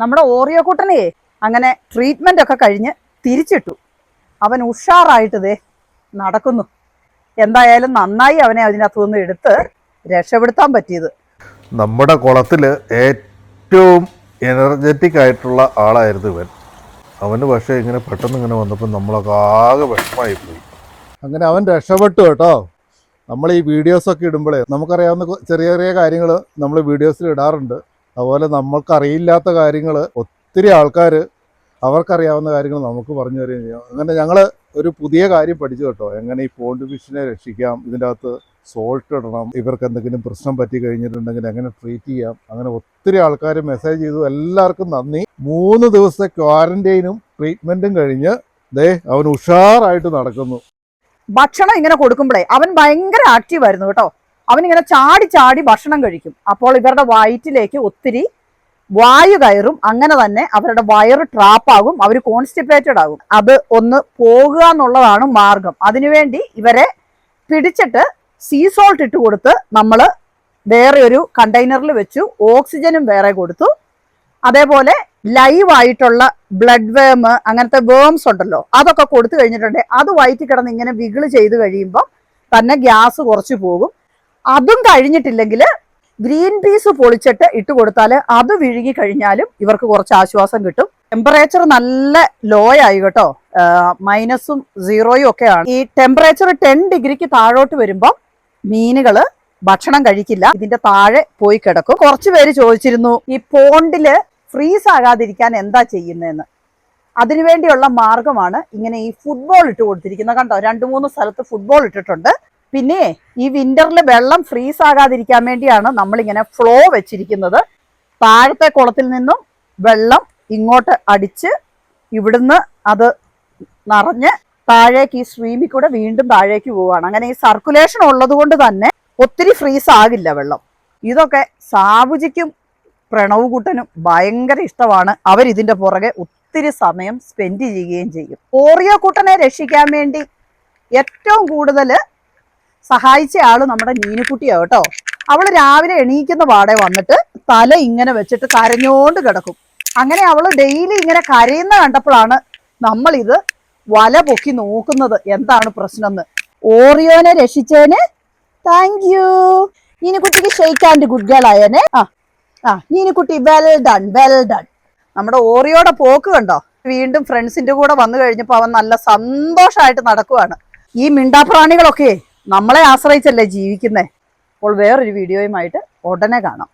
നമ്മുടെ ഓറിയോ കുട്ടനെ അങ്ങനെ ട്രീറ്റ്മെന്റ് ഒക്കെ കഴിഞ്ഞ് തിരിച്ചിട്ടു. അവൻ ഉഷാറായിട്ട് ദേ നടക്കുന്നു. എന്തായാലും നന്നായി അവനെ അതിനകത്തു നിന്ന് എടുത്ത് രക്ഷപ്പെടുത്താൻ പറ്റിയത്. നമ്മുടെ കുളത്തിൽ ഏറ്റവും എനർജറ്റിക് ആയിട്ടുള്ള ആളായിരുന്നു ഇവൻ. അവന് പക്ഷേ ഇങ്ങനെ പെട്ടെന്ന് ഇങ്ങനെ വന്നപ്പോൾ നമ്മളൊക്കെ ആകെ വിഷമമായി പോയി അങ്ങനെ അവൻ രക്ഷപ്പെട്ടു കേട്ടോ. നമ്മൾ ഈ വീഡിയോസൊക്കെ ഇടുമ്പോഴേ നമുക്കറിയാവുന്ന ചെറിയ ചെറിയ കാര്യങ്ങൾ നമ്മൾ വീഡിയോസിൽ ഇടാറുണ്ട്. അതുപോലെ നമ്മൾക്കറിയില്ലാത്ത കാര്യങ്ങൾ ഒത്തിരി ആൾക്കാർ അവർക്കറിയാവുന്ന കാര്യങ്ങൾ നമുക്ക് പറഞ്ഞു തരികയും ചെയ്യാം. അങ്ങനെ ഞങ്ങൾ ഒരു പുതിയ കാര്യം പഠിച്ചു കേട്ടോ. എങ്ങനെ ഈ പോണ്ട് ഫിഷിനെ രക്ഷിക്കാം ഇതിന്റെ അകത്ത് സോൾട്ട് ഇടണം ഇവർക്ക് എന്തെങ്കിലും പ്രശ്നം പറ്റി കഴിഞ്ഞിട്ടുണ്ടെങ്കിൽ എങ്ങനെ ട്രീറ്റ് ചെയ്യാം അങ്ങനെ ഒത്തിരി ആൾക്കാർ മെസ്സേജ് ചെയ്തു. എല്ലാവർക്കും നന്ദി. മൂന്ന് ദിവസത്തെ ക്വാറന്റൈനും ട്രീറ്റ്മെന്റും കഴിഞ്ഞ് ദേ അവൻ ഉഷാറായിട്ട് നടക്കുന്നു. ഭക്ഷണം ഇങ്ങനെ കൊടുക്കുമ്പോഴേ അവൻ ഭയങ്കര ആക്റ്റീവ് ആയിരുന്നു കേട്ടോ. അവൻ ഇങ്ങനെ ചാടി ചാടി ഭക്ഷണം കഴിക്കും. അപ്പോൾ ഇവരുടെ വയറ്റിലേക്ക് ഒത്തിരി വായു കയറും. അങ്ങനെ തന്നെ അവരുടെ വയറ് ട്രാപ്പാകും അവർ കോൺസ്റ്റിപ്പേറ്റഡ് ആകും. അത് ഒന്ന് പോകുക എന്നുള്ളതാണ് മാർഗം. അതിനുവേണ്ടി ഇവരെ പിടിച്ചിട്ട് സീ സോൾട്ട് ഇട്ട് കൊടുത്ത് നമ്മൾ വേറെ ഒരു കണ്ടെയ്നറിൽ വെച്ചു. ഓക്സിജനും വേറെ കൊടുത്തു. അതേപോലെ ലൈവ് ആയിട്ടുള്ള ബ്ലഡ് വേം അങ്ങനത്തെ വേംസ് ഉണ്ടല്ലോ അതൊക്കെ കൊടുത്തു കഴിഞ്ഞിട്ടുണ്ടെങ്കിൽ അത് വയറ്റിൽ കിടന്ന് ഇങ്ങനെ വിഗിൾ ചെയ്ത് കഴിയുമ്പോൾ തന്നെ ഗ്യാസ് കുറച്ച് പോകും. അതും കഴിഞ്ഞിട്ടില്ലെങ്കിൽ ഗ്രീൻ പീസ് പൊളിച്ചിട്ട് ഇട്ട് കൊടുത്താൽ അത് വിഴുകി കഴിഞ്ഞാലും ഇവർക്ക് കുറച്ച് ആശ്വാസം കിട്ടും. ടെമ്പറേച്ചർ നല്ല ലോ ആയി കേട്ടോ. മൈനസും സീറോയും ഒക്കെയാണ്. ഈ ടെമ്പറേച്ചർ ടെൻ ഡിഗ്രിക്ക് താഴോട്ട് വരുമ്പോൾ മീനുകൾ ഭക്ഷണം കഴിക്കില്ല. ഇതിന്റെ താഴെ പോയി കിടക്കും. കുറച്ച് പേര് ചോദിച്ചിരുന്നു ഈ പോണ്ടിൽ ഫ്രീസ് ആകാതിരിക്കാൻ എന്താ ചെയ്യുന്നതെന്ന്? അതിനുവേണ്ടിയുള്ള മാർഗമാണ് ഇങ്ങനെ ഈ ഫുട്ബോൾ ഇട്ട് കൊടുത്തിരിക്കുന്നത്. കണ്ടോ രണ്ടു മൂന്ന് സ്ഥലത്ത് ഫുട്ബോൾ ഇട്ടിട്ടുണ്ട്. പിന്നെ ഈ വിന്ററിൽ വെള്ളം ഫ്രീസ് ആകാതിരിക്കാൻ വേണ്ടിയാണ് നമ്മളിങ്ങനെ ഫ്ലോ വെച്ചിരിക്കുന്നത്. താഴത്തെ കുളത്തിൽ നിന്നും വെള്ളം ഇങ്ങോട്ട് അടിച്ച് ഇവിടുന്ന് അത് നിറഞ്ഞ് താഴേക്ക് ഈ സ്ട്രീമിൽ കൂടെ വീണ്ടും താഴേക്ക് പോവുകയാണ് അങ്ങനെ ഈ സർക്കുലേഷൻ ഉള്ളത് കൊണ്ട് തന്നെ ഒത്തിരി ഫ്രീസ് ആകില്ല വെള്ളം. ഇതൊക്കെ സാബുജിക്കും പ്രണവുകുട്ടനും ഭയങ്കര ഇഷ്ടമാണ്. അവരിതിന്റെ പുറകെ ഒത്തിരി സമയം സ്പെൻഡ് ചെയ്യുകയും ചെയ്യും. ഓറിയോ കൂട്ടനെ രക്ഷിക്കാൻ വേണ്ടി ഏറ്റവും കൂടുതൽ സഹായിച്ച ആൾ നമ്മുടെ നീനുക്കുട്ടിയാ കേട്ടോ. അവൾ രാവിലെ എണീക്കുന്ന പാടെ വന്നിട്ട് തല ഇങ്ങനെ വെച്ചിട്ട് കരഞ്ഞോണ്ട് കിടക്കും. അങ്ങനെ അവൾ ഡെയിലി ഇങ്ങനെ കരയുന്ന കണ്ടപ്പോഴാണ് നമ്മൾ ഇത് വല പൊക്കി നോക്കുന്നത്. എന്താണ് പ്രശ്നം എന്ന് ഓറിയോനെ രക്ഷിച്ചേന്. താങ്ക് യു മീനുക്കുട്ടിക്ക് ഷെയ്ക്ക് ആൻഡ് ഗുഡ് ഗേൾ ആയേനെ. ആ ആ മീനുക്കുട്ടി വെൽ ഡൺ വെൽ ഡൺ നമ്മുടെ ഓറിയോടെ പോക്ക് കണ്ടോ? വീണ്ടും ഫ്രണ്ട്സിന്റെ കൂടെ വന്നു കഴിഞ്ഞപ്പോൾ അവൻ നല്ല സന്തോഷമായിട്ട് നടക്കുവാണ്. ഈ മിണ്ടാപ്രാണികളൊക്കെ നമ്മളെ ആശ്രയിച്ചല്ലേ ജീവിക്കുന്നേ? അപ്പോൾ വേറൊരു വീഡിയോയുമായിട്ട് ഉടനെ കാണാം.